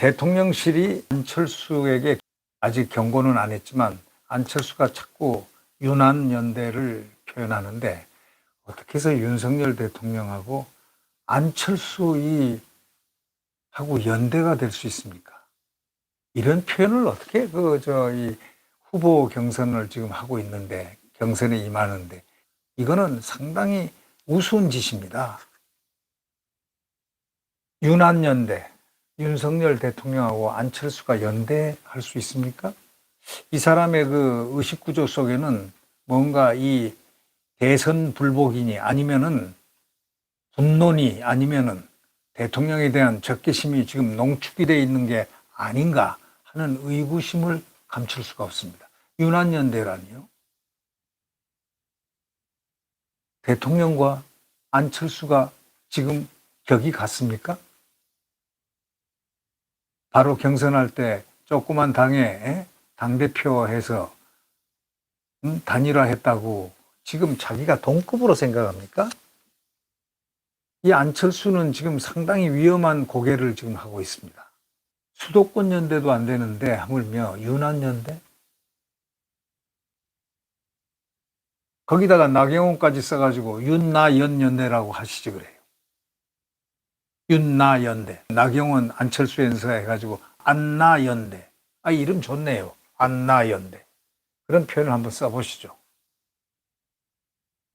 대통령실이 안철수에게 아직 경고는 안 했지만 안철수가 자꾸 유난 연대를 표현하는데 어떻게 해서 윤석열 대통령하고 안철수 이 하고 연대가 될 수 있습니까? 이런 표현을 어떻게 그 저 이 후보 경선을 지금 하고 있는데 경선에 임하는데 이거는 상당히 우스운 짓입니다. 유난 연대 윤석열 대통령하고 안철수가 연대할 수 있습니까? 이 사람의 그 의식 구조 속에는 뭔가 이 대선 불복이니 아니면은 분노니 아니면은 대통령에 대한 적개심이 지금 농축이 되어 있는 게 아닌가 하는 의구심을 감출 수가 없습니다. 유난연대라니요. 대통령과 안철수가 지금 격이 같습니까? 바로 경선할 때 조그만 당에 당대표 해서 음, 단일화했다고 지금 자기가 동급으로 생각합니까? 이 안철수는 지금 상당히 위험한 고개를 지금 하고 있습니다. 수도권 연대도 안 되는데 하물며 유난 연대? 거기다가 나경원까지 써가지고 윤나연 연대라고 하시지 그래요. 윤나연대. 나경원 안철수 연서 해가지고 안나연대. 아 이름 좋네요. 안나연대. 그런 표현을 한번 써보시죠.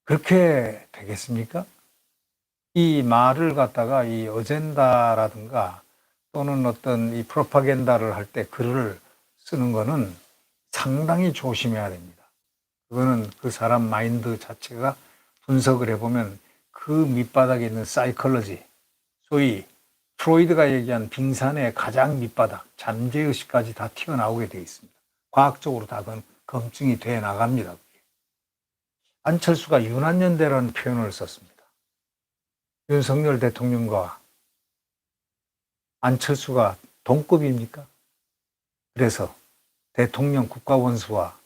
그렇게 되겠습니까? 이 말을 갖다가 이 어젠다라든가 또는 어떤 이 프로파겐다를 할 때 글을 쓰는 거는 상당히 조심해야 됩니다. 그거는 그 사람 마인드 자체가 분석을 해보면 그 밑바닥에 있는 사이컬러지, 소위 프로이드가 얘기한 빙산의 가장 밑바닥, 잠재의식까지 다 튀어나오게 되어 있습니다. 과학적으로 다 그건 검증이 돼 나갑니다. 안철수가 유난연대라는 표현을 썼습니다. 윤석열 대통령과 안철수가 동급입니까? 그래서 대통령 국가원수와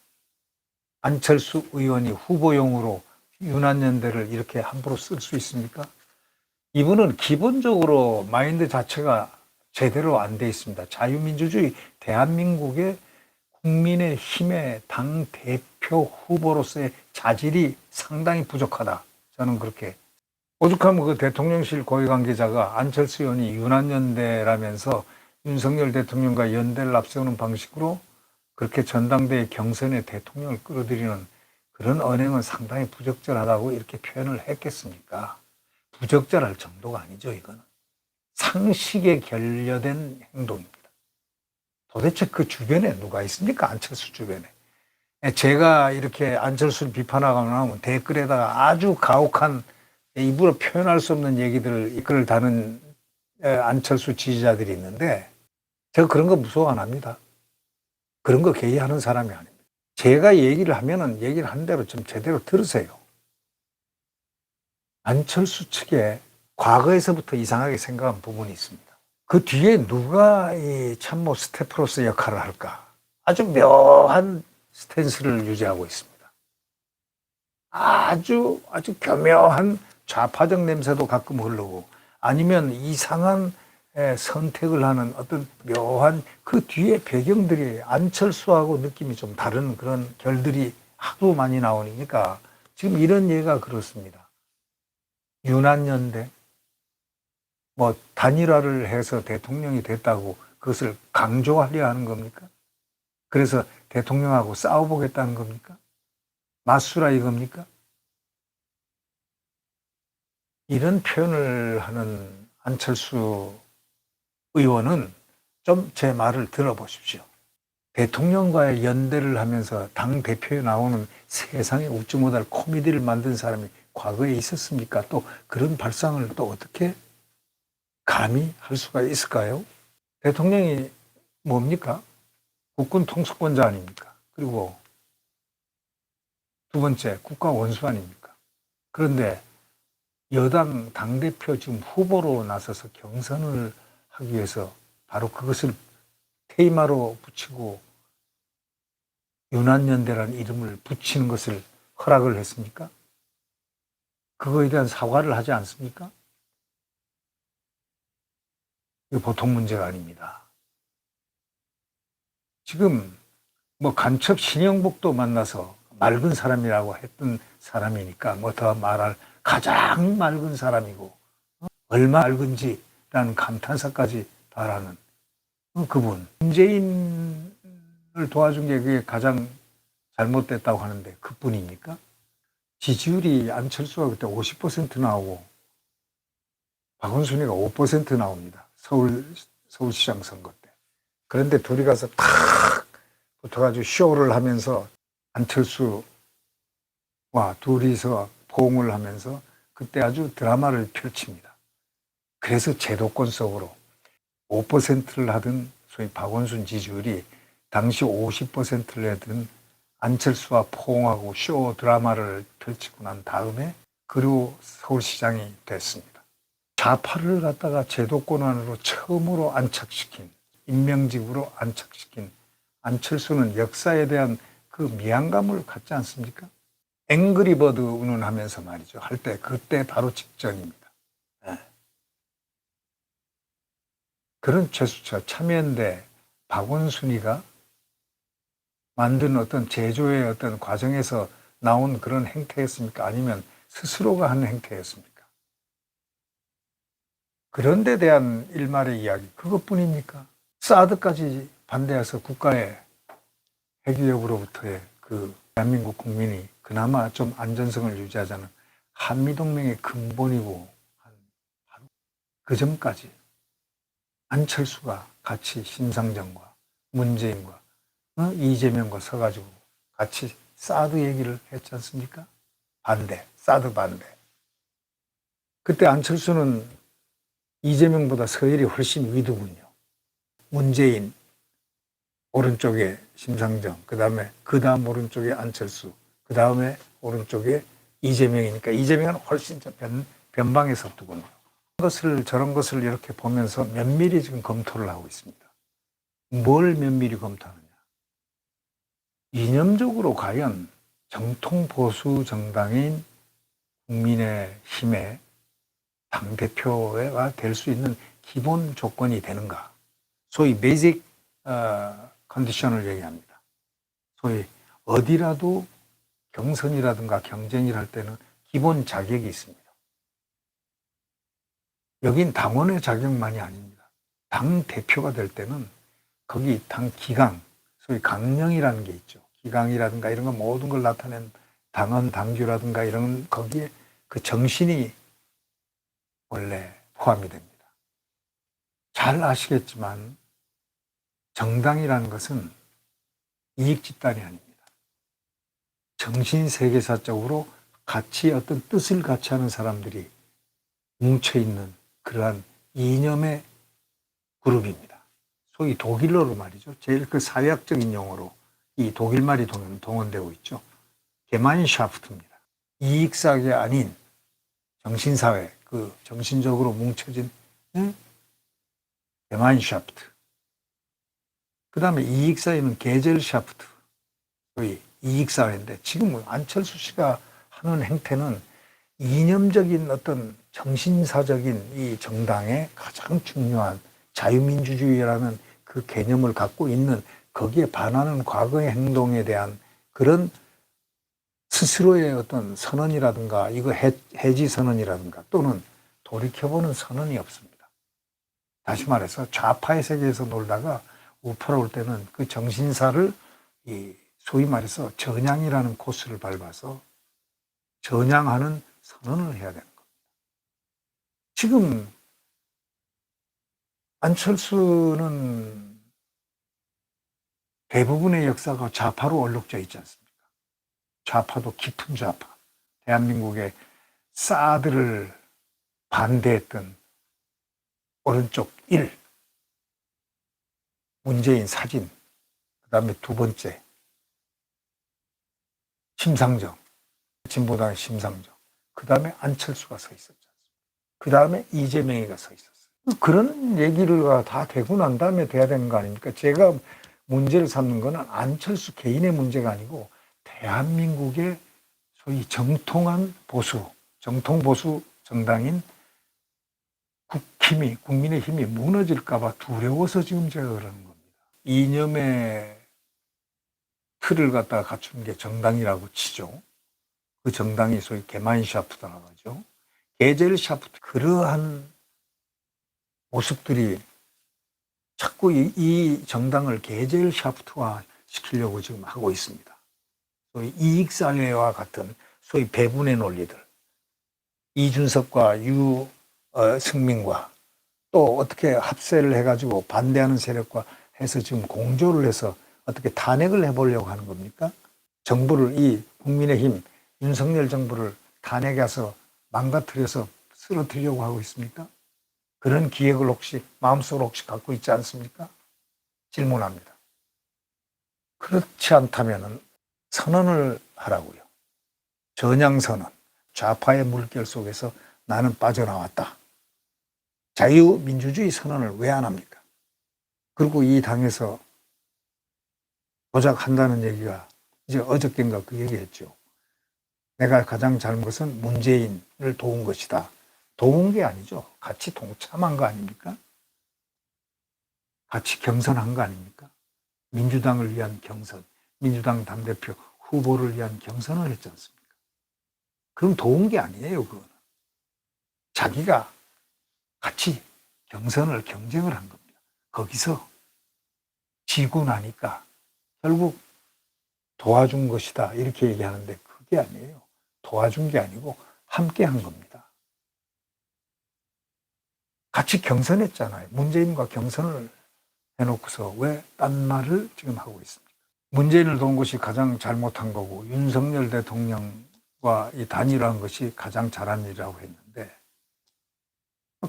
안철수 의원이 후보용으로 유난연대를 이렇게 함부로 쓸 수 있습니까? 이분은 기본적으로 마인드 자체가 제대로 안 돼 있습니다. 자유민주주의 대한민국의 국민의 힘의 당 대표 후보로서의 자질이 상당히 부족하다. 저는 그렇게 오죽하면 그 대통령실 고위 관계자가 안철수 의원이 유난연대라면서 윤석열 대통령과 연대를 앞세우는 방식으로 그렇게 전당대회 경선에 대통령을 끌어들이는 그런 언행은 상당히 부적절하다고 이렇게 표현을 했겠습니까? 부적절할 정도가 아니죠, 이거는. 상식에 결여된 행동입니다. 도대체 그 주변에 누가 있습니까? 안철수 주변에. 제가 이렇게 안철수를 비판하고 나면 댓글에다가 아주 가혹한 입으로 표현할 수 없는 얘기들을 글을 다는 안철수 지지자들이 있는데 제가 그런 거 무서워 안 합니다. 그런 거 개의하는 사람이 아닙니다. 제가 얘기를 하면은 얘기를 한 대로 좀 제대로 들으세요. 안철수 측에 과거에서부터 이상하게 생각한 부분이 있습니다. 그 뒤에 누가 이 참모 스태프로서 역할을 할까? 아주 묘한 스탠스를 유지하고 있습니다. 아주 아주 교묘한 좌파적 냄새도 가끔 흐르고 아니면 이상한 선택을 하는 어떤 묘한 그 뒤에 배경들이 안철수하고 느낌이 좀 다른 그런 결들이 하도 많이 나오니까 지금 이런 예가 그렇습니다. 유난연대, 뭐 단일화를 해서 대통령이 됐다고 그것을 강조하려 하는 겁니까? 그래서 대통령하고 싸워보겠다는 겁니까? 맞수라 이겁니까? 이런 표현을 하는 안철수 의원은 좀 제 말을 들어보십시오. 대통령과의 연대를 하면서 당 대표에 나오는 세상에 웃지 못할 코미디를 만든 사람이 과거에 있었습니까? 또 그런 발상을 또 어떻게 감히 할 수가 있을까요? 대통령이 뭡니까? 국군 통수권자 아닙니까? 그리고 두 번째 국가 원수 아닙니까? 그런데 여당 당대표 지금 후보로 나서서 경선을 하기 위해서 바로 그것을 테이마로 붙이고 유난연대라는 이름을 붙이는 것을 허락을 했습니까? 그거에 대한 사과를 하지 않습니까? 이거 보통 문제가 아닙니다. 지금 뭐 간첩 신영복도 만나서 맑은 사람이라고 했던 사람이니까 뭐 더 말할 가장 맑은 사람이고 어? 얼마 맑은지라는 감탄사까지 바라는 어, 그분 문재인을 도와준 게 그게 가장 잘못됐다고 하는데 그뿐입니까? 지지율이 안철수가 그때 50% 나오고 박원순이가 5% 나옵니다. 서울 서울시장 선거 때. 그런데 둘이 가서 탁 붙어가지고 쇼를 하면서 안철수와 둘이서 포옹을 하면서 그때 아주 드라마를 펼칩니다. 그래서 제도권 속으로 5%를 하던 소위 박원순 지지율이 당시 50%를 하던 안철수와 포옹하고 쇼 드라마를 펼치고 난 다음에 그리고 서울시장이 됐습니다. 좌파를 갖다가 제도권 안으로 처음으로 안착시킨 임명직으로 안착시킨 안철수는 역사에 대한 그 미안감을 갖지 않습니까? 앵그리버드 운운하면서 말이죠. 할 때 그때 바로 직전입니다. 예. 그런 최수처 참여연대 박원순이가 만든 어떤 제조의 어떤 과정에서 나온 그런 행태였습니까? 아니면 스스로가 한 행태였습니까? 그런 데 대한 일말의 이야기, 그것뿐입니까? 사드까지 반대해서 국가의 핵위협으로부터의 그 대한민국 국민이 그나마 좀 안전성을 유지하자는 한미동맹의 근본이고 그 전까지 안철수가 같이 심상정과 문재인과 어? 이재명과 서가지고 같이 사드 얘기를 했지 않습니까? 반대, 사드 반대. 그때 안철수는 이재명보다 서열이 훨씬 위두군요. 문재인, 오른쪽에 심상정, 그 다음에 그 다음 오른쪽에 안철수, 그 다음에 오른쪽에 이재명이니까 이재명은 훨씬 저 변, 변방에 섰더군요. 것을 저런 것을 이렇게 보면서 면밀히 지금 검토를 하고 있습니다. 뭘 면밀히 검토하느냐? 이념적으로 과연 정통 보수 정당인 국민의 힘의 당 대표가 될 수 있는 기본 조건이 되는가? 소위 베이직 어, 컨디션을 얘기합니다. 소위 어디라도 경선이라든가 경쟁을 할 때는 기본 자격이 있습니다. 여긴 당원의 자격만이 아닙니다. 당 대표가 될 때는 거기 당 기강, 소위 강령이라는 게 있죠. 기강이라든가 이런 거 모든 걸 나타낸 당원, 당규라든가 이런 거기에 그 정신이 원래 포함이 됩니다. 잘 아시겠지만 정당이라는 것은 이익 집단이 아닙니다. 정신 세계사적으로 같이 어떤 뜻을 같이 하는 사람들이 뭉쳐 있는 그러한 이념의 그룹입니다. 소위 독일어로 말이죠. 제일 그 사회학적인 용어로 이 독일말이 동원, 동원되고 있죠. 게마인샤프트입니다. 이익사계 아닌 정신사회, 그 정신적으로 뭉쳐진 응? 게마인샤프트. 그 다음에 이익사회는 게젤샤프트. 소위 이익사회인데 지금 안철수 씨가 하는 행태는 이념적인 어떤 정신사적인 이 정당의 가장 중요한 자유민주주의라는 그 개념을 갖고 있는 거기에 반하는 과거의 행동에 대한 그런 스스로의 어떤 선언이라든가 이거 해, 해지 선언이라든가 또는 돌이켜보는 선언이 없습니다. 다시 말해서 좌파의 세계에서 놀다가 우파로 올 때는 그 정신사를 이 소위 말해서 전향이라는 코스를 밟아서 전향하는 선언을 해야 되는 겁니다. 지금 안철수는 대부분의 역사가 좌파로 얼룩져 있지 않습니까? 좌파도 깊은 좌파. 대한민국의 사드를 반대했던 오른쪽 1. 문재인 사진. 그 다음에 두 번째. 심상정. 진보당의 심상정. 그 다음에 안철수가 서 있었지 않습니까? 그 다음에 이재명이가 서 있었어요. 그런 얘기가 다 되고 난 다음에 돼야 되는 거 아닙니까? 제가 문제를 삼는 거는 안철수 개인의 문제가 아니고 대한민국의 소위 정통한 보수, 정통 보수 정당인 국힘이, 국민의 힘이 무너질까봐 두려워서 지금 제가 그러는 겁니다. 이념의 틀을 갖다가 갖춘 게 정당이라고 치죠. 그 정당이 소위 게마인샤프트라고 하죠. 게젤 샤프트 그러한 모습들이 자꾸 이, 이 정당을 게젤샤프트화 시키려고 지금 하고 있습니다. 소위 이익사회와 같은 소위 배분의 논리들. 이준석과 유승민과 또 어떻게 합세를 해가지고 반대하는 세력과 해서 지금 공조를 해서 어떻게 탄핵을 해보려고 하는 겁니까? 정부를 이 국민의힘 윤석열 정부를 탄핵해서 망가뜨려서 쓰러뜨리려고 하고 있습니까? 그런 기획을 혹시 마음속으로 혹시 갖고 있지 않습니까? 질문합니다. 그렇지 않다면 선언을 하라고요. 전향선언, 좌파의 물결 속에서 나는 빠져나왔다. 자유민주주의 선언을 왜 안 합니까? 그리고 이 당에서 조작한다는 얘기가 이제 어저께인가 그 얘기했죠. 내가 가장 잘한 것은 문재인을 도운 것이다. 도운 게 아니죠. 같이 동참한 거 아닙니까? 같이 경선한 거 아닙니까? 민주당을 위한 경선, 민주당 당대표 후보를 위한 경선을 했지 않습니까? 그럼 도운 게 아니에요, 그거는. 자기가 같이 경선을 경쟁을 한 겁니다. 거기서 지고 나니까 결국 도와준 것이다. 이렇게 얘기하는데 그게 아니에요. 도와준 게 아니고 함께 한 겁니다. 같이 경선했잖아요. 문재인과 경선을 해놓고서 왜 딴 말을 지금 하고 있습니까? 문재인을 도운 것이 가장 잘못한 거고 윤석열 대통령과 이 단일화한 것이 가장 잘한 일이라고 했는데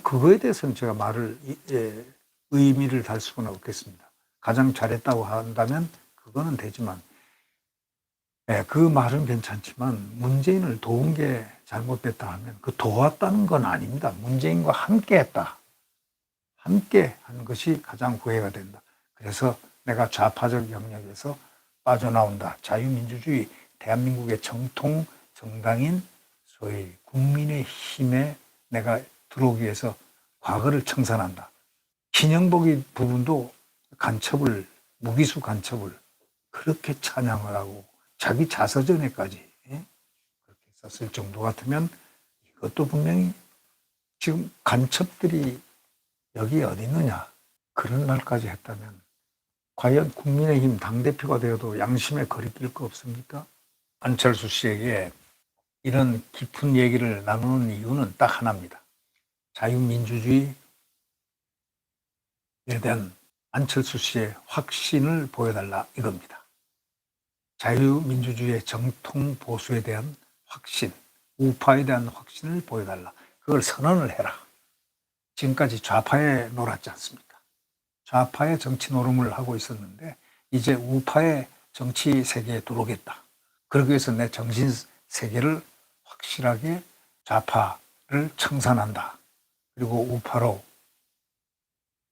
그거에 대해서는 제가 말을 이- 예, 의미를 달 수는 없겠습니다. 가장 잘했다고 한다면 그거는 되지만 예, 그 말은 괜찮지만 문재인을 도운 게 잘못됐다 하면 그 도왔다는 건 아닙니다. 문재인과 함께 했다. 함께 한 것이 가장 후회가 된다. 그래서 내가 좌파적 영역에서 빠져나온다. 자유민주주의 대한민국의 정통 정당인 소위 국민의 힘에 내가 들어오기 위해서 과거를 청산한다. kin영복이 부분도 간첩을 무기수 간첩을 그렇게 찬양을 하고 자기 자서전에까지 예? 그렇게 썼을 정도 같으면 이것도 분명히 지금 간첩들이 여기 어디 있느냐 그런 말까지 했다면 과연 국민의힘 당대표가 되어도 양심에 거리낄 거 없습니까? 안철수 씨에게 이런 깊은 얘기를 나누는 이유는 딱 하나입니다. 자유민주주의에 대한 안철수 씨의 확신을 보여달라 이겁니다. 자유민주주의의 정통 보수에 대한 확신, 우파에 대한 확신을 보여달라. 그걸 선언을 해라. 지금까지 좌파에 놀았지 않습니까? 좌파의 정치 노름을 하고 있었는데 이제 우파의 정치 세계에 들어오겠다. 그러기 위해서 내 정신 세계를 확실하게 좌파를 청산한다. 그리고 우파로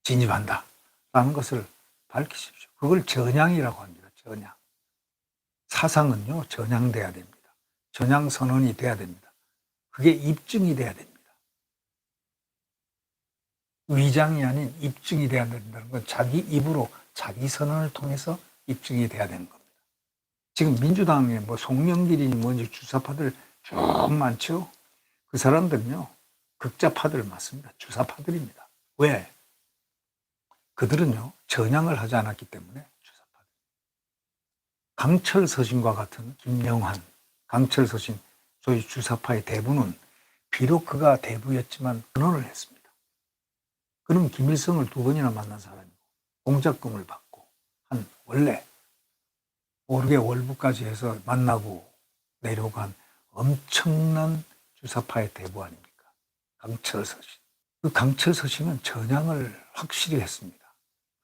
진입한다. 라는 것을 밝히십시오. 그걸 전향이라고 합니다. 전향. 사상은요, 전향돼야 됩니다. 전향 선언이 돼야 됩니다. 그게 입증이 돼야 됩니다. 위장이 아닌 입증이 돼야 된다는 건 자기 입으로 자기 선언을 통해서 입증이 돼야 되는 겁니다. 지금 민주당에 뭐 송영길이니 뭔지 주사파들 쭉 많죠? 그 사람들은요, 극자파들 맞습니다. 주사파들입니다. 왜? 그들은요, 전향을 하지 않았기 때문에. 강철 서신과 같은 김영환, 강철 서신, 소위 주사파의 대부는 비록 그가 대부였지만 근원을 했습니다. 그럼 김일성을 두 번이나 만난 사람이고 공작금을 받고 한 원래 모르게 월부까지 해서 만나고 한 엄청난 주사파의 대부 아닙니까? 강철 서신. 그 강철 서신은 전향을 확실히 했습니다.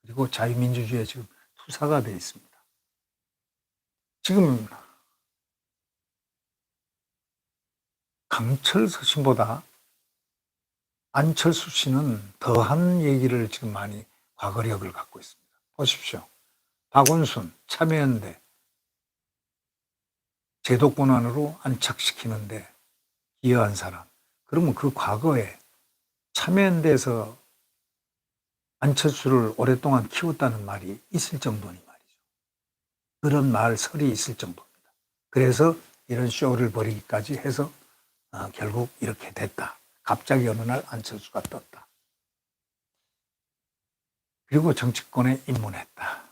그리고 자유민주주의에 지금 투사가 되어 있습니다. 지금 강철 서신보다 안철수 씨는 더한 얘기를 지금 많이 과거력을 갖고 있습니다. 보십시오. 박원순, 참여연대, 제도권 안으로 안착시키는데 기여한 사람. 그러면 그 과거에 참여연대에서 안철수를 오랫동안 키웠다는 말이 있을 정도니. 그런 말설이 있을 정도입니다. 그래서 이런 쇼를 벌이기까지 해서 어, 결국 이렇게 됐다. 갑자기 어느 날 안철수가 떴다. 그리고 정치권에 입문했다.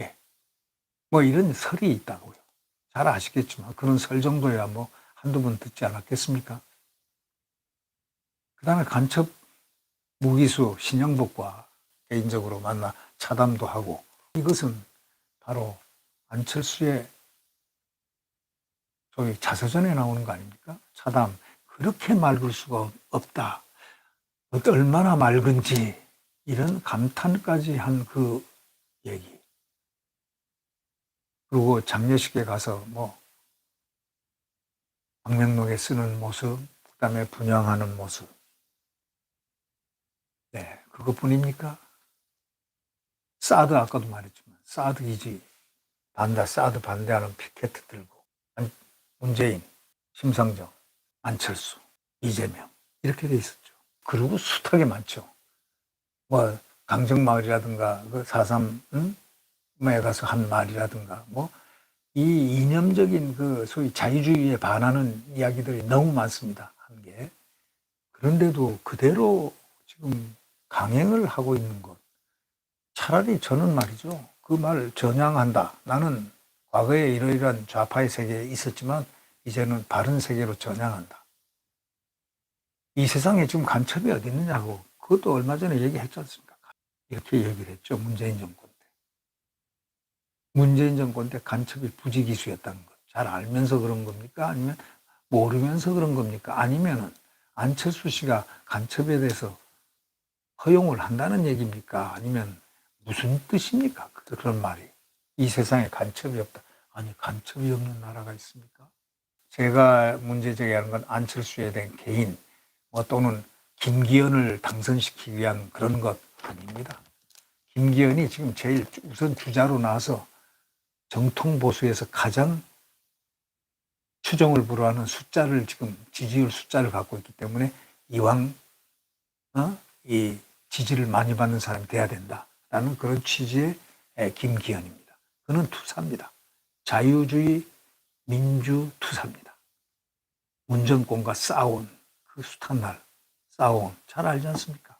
예. 뭐 이런 설이 있다고요. 잘 아시겠지만 그런 설 정도야 뭐 한두 번 듣지 않았겠습니까? 그 다음에 간첩 무기수 신영복과 개인적으로 만나 차담도 하고 이것은 바로 안철수의 소위 자서전에 나오는 거 아닙니까? 차담 그렇게 맑을 수가 없다. 얼마나 맑은지 이런 감탄까지 한 그 얘기. 그리고 장례식에 가서 뭐 방명록에 쓰는 모습, 그다음에 분양하는 모습. 네, 그것뿐입니까? 사드 아까도 말했지만 사드 이지 반대 사드 반대하는 피켓 들고 안- 문재인, 심상정, 안철수, 이재명 이렇게 돼 있었죠. 그리고 숱하게 많죠. 뭐 강정마을이라든가 그 사삼 에 가서 한 말이라든가 뭐 이 이념적인 그 소위 자유주의에 반하는 이야기들이 너무 많습니다. 한 게. 그런데도 그대로 지금 강행을 하고 있는 것. 차라리 저는 말이죠. 그 말 전향한다. 나는 과거에 이러이러한 좌파의 세계에 있었지만 이제는 바른 세계로 전향한다. 이 세상에 지금 간첩이 어디 있느냐고 그것도 얼마 전에 얘기했지 않습니까? 이렇게 얘기를 했죠. 문재인 정권 때. 문재인 정권 때 간첩이 부지기수였다는 것. 잘 알면서 그런 겁니까? 아니면 모르면서 그런 겁니까? 아니면은 안철수 씨가 간첩에 대해서 허용을 한다는 얘기입니까? 아니면 무슨 뜻입니까? 그- 그런 말이. 이 세상에 간첩이 없다. 아니, 간첩이 없는 나라가 있습니까? 제가 문제 제기하는 건 안철수에 대한 개인, 뭐 또는 김기현을 당선시키기 위한 그런 것 아닙니다. 김기현이 지금 제일 우선 주자로 나와서 정통 보수에서 가장 추정을 불허하는 숫자를 지금 지지율 숫자를 갖고 있기 때문에 이왕 어? 이 지지를 많이 받는 사람이 돼야 된다 라는 그런 취지의 에, 김기현입니다. 그는 투사입니다. 자유주의 민주 투사입니다. 문정권과 싸운 그 숱한 날 싸운 잘 알지 않습니까?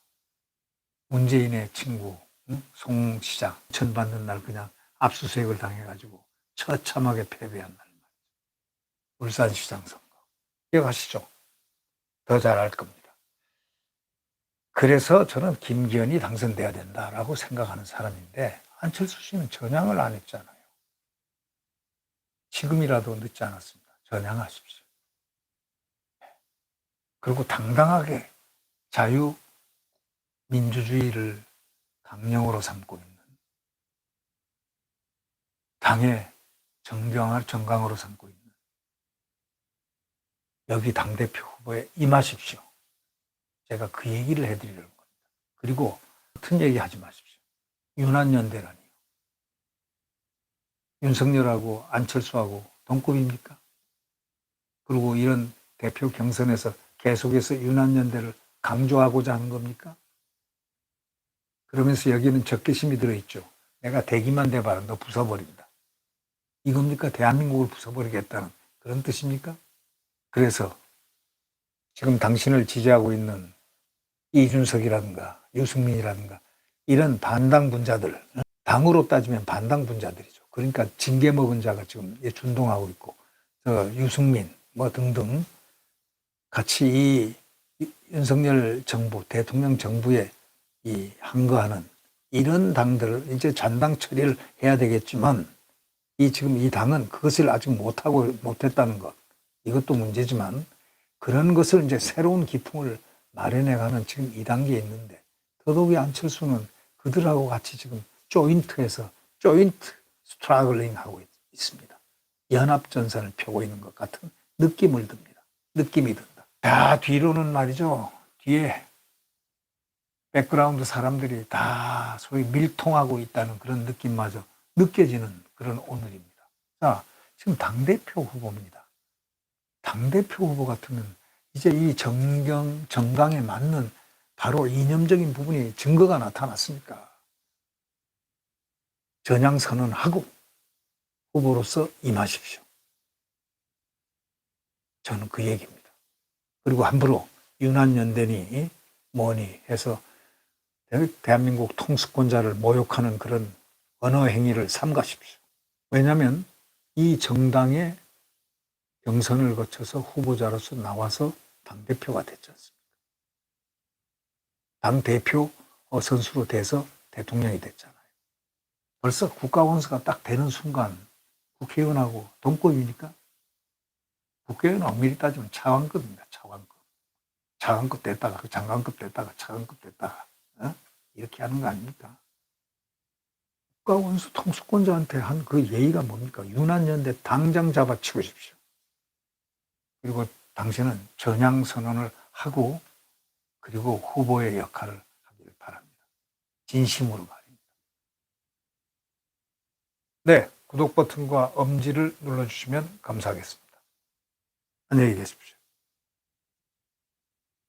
문재인의 친구 응? 송 시장 천 받는 날 그냥 압수수색을 당해가지고 처참하게 패배한 날. 울산시장 선거 기억하시죠? 더잘알 겁니다. 그래서 저는 김기현이 당선돼야 된다라고 생각하는 사람인데 안철수 씨는 전향을 안 했잖아요. 지금이라도 늦지 않았습니다. 전향하십시오. 그리고 당당하게 자유 민주주의를 강령으로 삼고 있는 당의 정경을 정강으로 삼고 있는 여기 당대표 후보에 임하십시오. 제가 그 얘기를 해드리려는 겁니다. 그리고 같은 얘기 하지 마십시오. 유난연대라니요. 윤석열하고 안철수하고 동급입니까? 그리고 이런 대표 경선에서 계속해서 유난연대를 강조하고자 하는 겁니까? 그러면서 여기는 적개심이 들어있죠. 내가 대기만 대봐라. 너 부숴버린다. 이겁니까? 대한민국을 부숴버리겠다는 그런 뜻입니까? 그래서 지금 당신을 지지하고 있는 이준석이라든가 유승민이라든가 이런 반당 분자들, 당으로 따지면 반당 분자들이죠. 그러니까 징계 먹은 자가 지금 준동하고 있고, 저 유승민 뭐 등등 같이 이 윤석열 정부, 대통령 정부에 이 항거하는 이런 당들을 이제 잔당 처리를 해야 되겠지만 이 지금 이 당은 그것을 아직 못하고 못했다는 것 이것도 문제지만 그런 것을 이제 새로운 기풍을 마련해가는 지금 이 단계에 있는데 더더욱이 안철수는 그들하고 같이 지금 조인트에서 조인트 스트라글링 하고 있, 있습니다. 연합전선을 펴고 있는 것 같은 느낌을 듭니다. 느낌이 든다. 다 뒤로는 말이죠. 뒤에 백그라운드 사람들이 다 소위 밀통하고 있다는 그런 느낌마저 느껴지는 그런 오늘입니다. 자, 지금 당대표 후보입니다. 당대표 후보 같으면 이제 이 정경, 정강에 맞는 바로 이념적인 부분이 증거가 나타났으니까. 전향 선언하고 후보로서 임하십시오. 저는 그 얘기입니다. 그리고 함부로 유난연대니 뭐니 해서 대한민국 통수권자를 모욕하는 그런 언어 행위를 삼가십시오. 왜냐하면 이 정당의 경선을 거쳐서 후보자로서 나와서 당대표가 됐지 않습니까? 당대표 어, 선수로 돼서 대통령이 됐잖아요. 벌써 국가원수가 딱 되는 순간 국회의원하고 동급입니까? 국회의원은 엄밀히 따지면 차관급입니다. 차관급. 차관급 됐다가 그 장관급 됐다가 차관급 됐다가 어? 이렇게 하는 거 아닙니까? 국가원수 통수권자한테 한 그 예의가 뭡니까? 유난연대 당장 잡아치우십시오. 그리고 당신은 전향 선언을 하고 그리고 후보의 역할을 하길 바랍니다. 진심으로 말입니다. 네, 구독 버튼과 엄지를 눌러주시면 감사하겠습니다. 안녕히 계십시오.